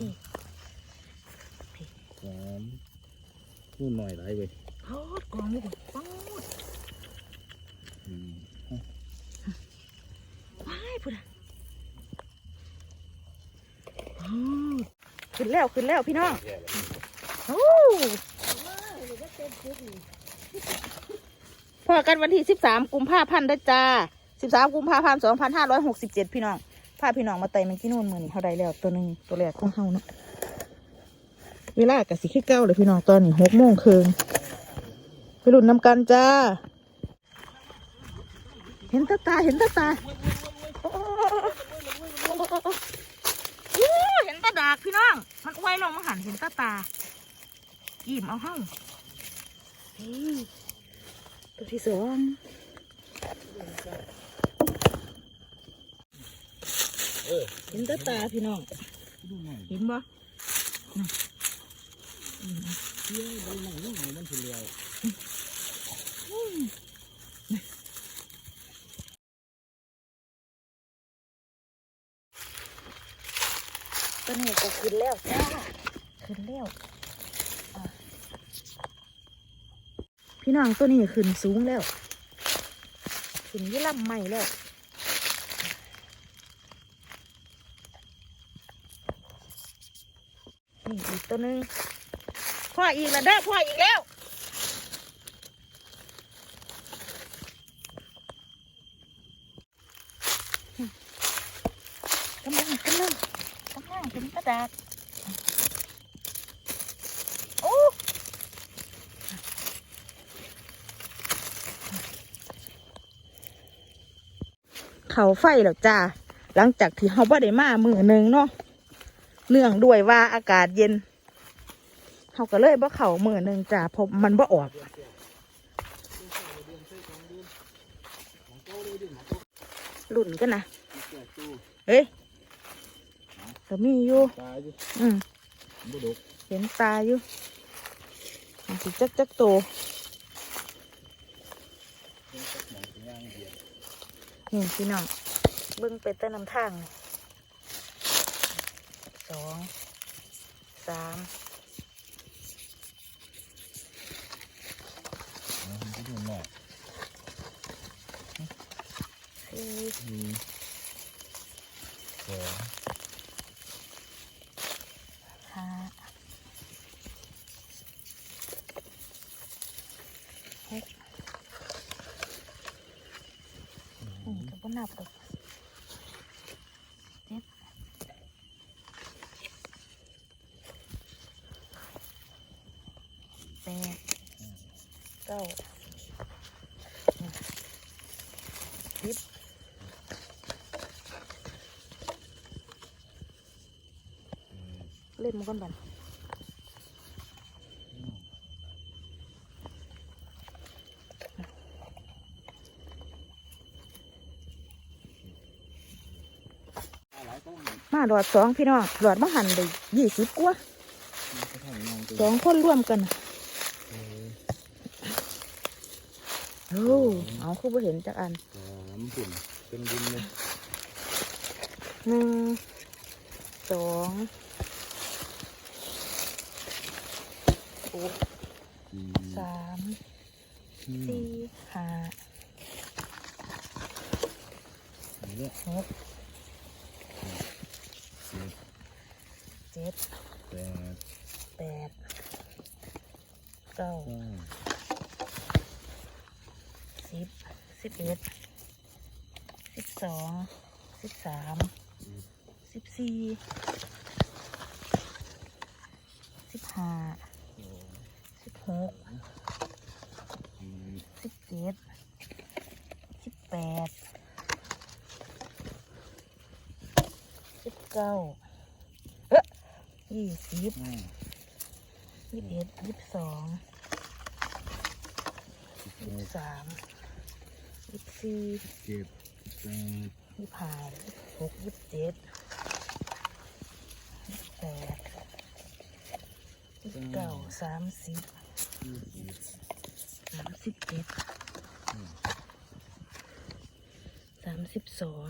พี่สามนู่นหน่อยหลายเว้ยโคตรกองนี่ดิป๊อดอืมว้ายพุ่นอะอ้าวขึ้นแล้วขึ้นแล้วพี่น้องโอ้พอกันวันที่สิบสามกุมภาพันธ์เด้อจ้าสิบสามกุมภาพันธ์สองพันห้าร้อยหกสิบเจ็ดพี่น้อง พาพี่น้องมาไต่มันกี่นู่นมือนี่เขาได้แล้วตัวหนึ่งตัวแรกของเขาเนาะเวลากับสิขี้เก้าเลยพี่น้องตอนนี้หกโมงครึ่งไปหลุนนำกันจ้า เห็นตาตาเห็นตาตาโอ้เห็นตาดากพี่น้องมันอวยลงมาหันเห็นตาตาอิ่มเอาเข้าเฮ้ยตัวที่สอง เห็นตาตาพี่น้องดูหน่อยเห็นบ่เที่ยวใบหน่อยนู่นหน่อยมันถึงแล้วตัวนี้ก็ขึ้นแล้วจ้าขึ้นแล้วอะพี่น้องตัวนี้ขึ้นสูงแล้ว ขึ้นอยี่ลำใหม่แล้ว นี่อีกตัวนึงพ่ออีกแล้วเด้อพ่ออีกแล้วกำลังกำลังกำลังเป็นกระดาษโอ้เขาไฟแล้วจ้า หลังจากที่เขาบ่ได้มามือหนึ่งเนาะ เนื่องด้วยว่าอากาศเย็นเขาก็เลยบ่เข่ามือหนึ่งจ้าเพราะมันบ่ออก หลุ่นกันนะเฮ้ยแต่มีอยู่ตายอยู่อืมเห็นตาอยู่มันสิจักจักโตเพิ่งสักหน่อยสิย่างเดียวนี่พี่น้องเบิ้งไปแต้น้ำทาง สองสามเอามันก็ดูหน่อยสี่อืมสองห้าหกนี่ก็บ่นับดอกเจ็ดแปดเก้า สิบเล่นมันก่อนบันมาหลอดสองพี่น้องหลอดมาหันเลยยี่สิบกว่าก็ทำงานตัวสองคนร่วมกันน่ะเออโอ้เอาคือบ่เห็นจากอัน สามปุ่นเป็นดินเลยหนึ่งสองโอ้สามสี่ห้าเนี้ยหกเจ็ดเจ็ดแปดแปดเก้าสิบสิบเอ็ด สิบสองสิบสามสิบสี่สิบห้าสิบหกสิบเจ็ดสิบแปดสิบเก้าเอ๊ะยี่สิบยี่สิบเอ็ดยี่สิบสองสิบหยี่สิบสามยี่สิบสี่เจ็ด ยี่สิบห้ายี่สิบหกยี่สิบเจ็ดแปดยี่สิบเก้าสามสิบสามสิบเอ็ดสามสิบสอง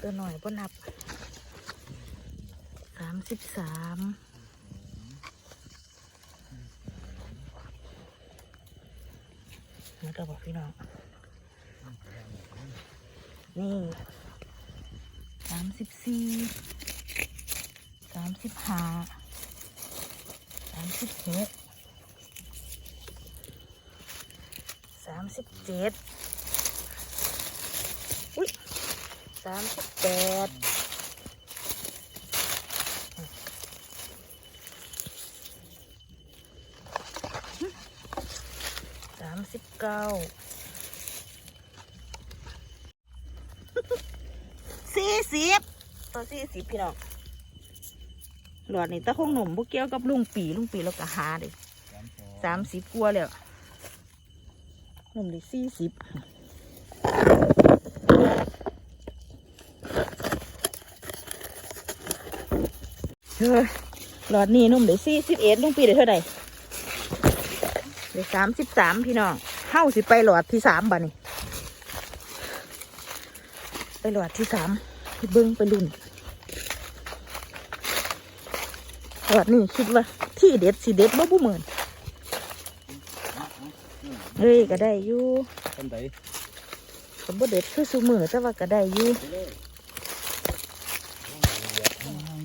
ตัวหน่อยบ่นับสามสิบสาม ก็บอกพี่น้อง นี่สามสิบสี่สามสิบห้าสามสิบหกสามสิบเจ็ดอุ้ยสามสิบแปดสามสิบ เก้าสี่สิบตัวสี่สิบพี่น้องหลอดนี่ตะคงหนุ่มบุเกี่ยวกับลุงปีลุงปีแล้วก็หาเลยสามสองสามสิบกว่าแล้วหนุ่มเลยสี่สิบเฮ้ยหลอดนี่หนุ่มเลยวสี่สิบเอ็ดลุงปีได้เท่าไหร่เลยวสามสิบสามพี่น้อง เฮ้าสิไปหลอดที่สามบ่นี่ไปหลอดที่สามไปเบิ้งไปลุ่นหลอดนี่คิดว่า ที่เด็ดสิเด็ดบ่บุเหมือนเฮ้ยก็ได้อยู่ต้นใดก็บ่เด็ดคือสูมือแต่ว่าก็ได้อยู่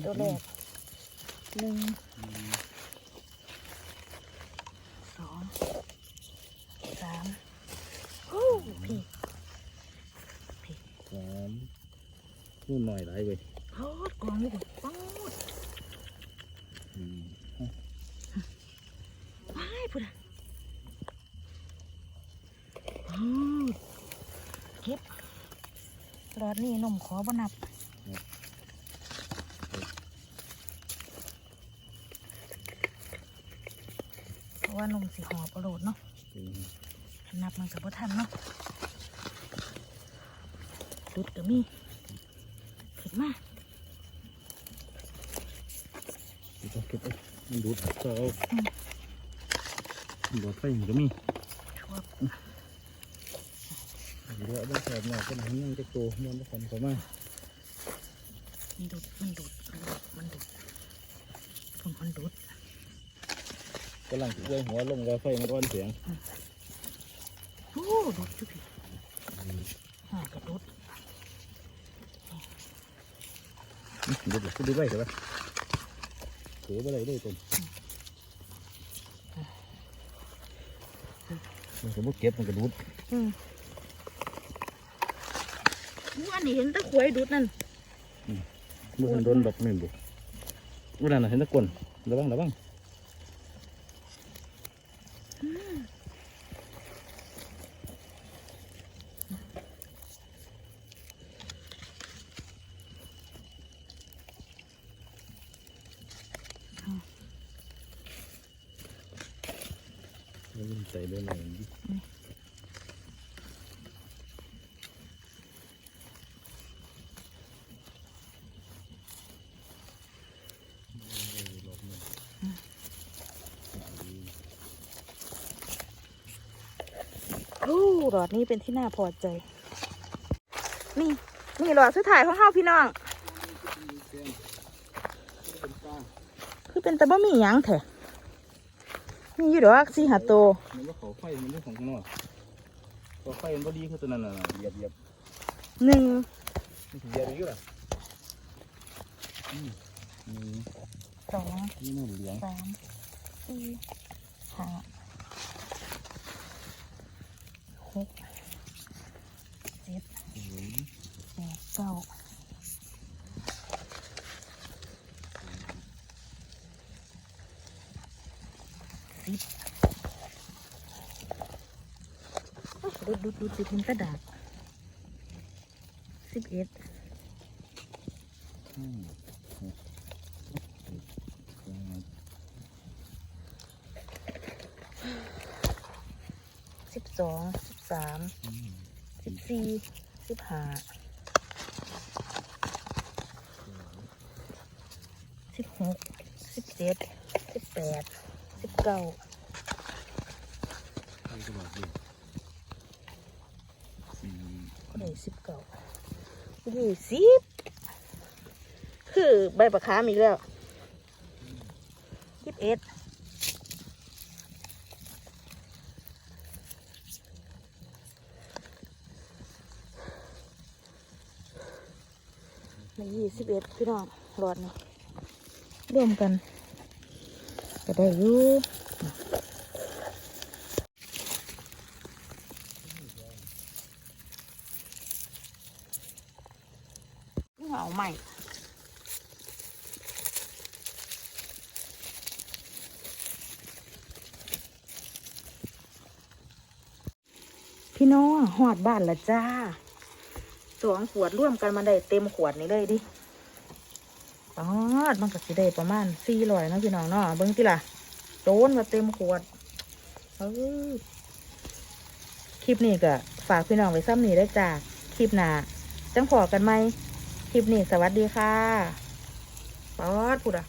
ตัวแรกหนึ่งสอง สามโอ้พี่สามนู่นหน่อยหลายเว้ยโคตรกองนี่ดิป๊อดอืมว้ายพุ่นอะอืมเก็บหลอดนี่นมขอบ่นับเพราะว่านมสีหอบเอาโหลดเนาะอืม นับมันกับบ่ทันเนาะดุดก็มีขึ้นมาเดี๋ยวต้องเก็บไว้มันดูดก็เอาหลอดไฟมันก็มีชัวบเดี๋ยวเอาไปแสบหน่อยก็มันยังจะโตมันจะคนเข้ามามันดุดมันดุดมันดุดมันดุดพุ่นมันดุดกำลังเอื้อยหัวลงแล้วไฟมันก้อนเสียง โอ้ดุดจุพี่ห่ากระดุดอื้อดูดิดูไว้เถอะวะถือไปเลยด้วยต้นมันก็บ่เก็บมันก็ดูดอืมอู้อันนี้เห็นตะขวยดุดนั่นบ่ทันโดนดอกนี่บุวันนั้นน่ะเห็นตะกวนระวังระวัง ใส่เบอร์ไหนดิโอ้หลอดนี้เป็นที่น่าพอใจ นี่ นี่หลอดสุดท้ายของเฮาพี่น้อง คือเป็นต่บ่มีหยังแท้ มีอยู่ดอกสี่หาโตวมันก็เขาไฟมันเรื่องของข้างนอกก็ไฟมันก็ดีคือตัวนั้นน่ะเหยียบเหยียบหนึ่งมันถึงเหยียบอีกแล้วล่ะอืมอืมสองนี่น่าเหลืองสามสี่ห้าหกเจ็ด อืม แปดเก้า สิบโอ้ยดูดูดูสิมันกระดาษสิบเอ็ดสิบสองสิบสามสิบสี่สิบห้าสิบหกสิบเจ็ดสิบแปด เก้าไฟตลอดเลยอืมก็ได้สิบเก้ายี่สิบคือใบประคามอีกแล้วยี่สิบเอ็ดในยี่สิบเอ็ดพี่น้องรอดนี่รวมกัน ก็ได้อยู่เอาใหม่พี่น้องหอดบ้านละจ้า สองขวดร่วมกันมาได้เต็มขวดนี้เลยดิ ปอดมันก็สิได้ประมาณสี่ร้อยนะพี่น้องเนาะเบิ้งติล่ะโดนมาเต็มขวดเออคลิปนี้ก็ฝากพี่น้องไว้ซ้ำนี้ได้จ้าคลิปหน้าจังพอกันไหมคลิปนี้สวัสดีค่ะปอดพูดอะ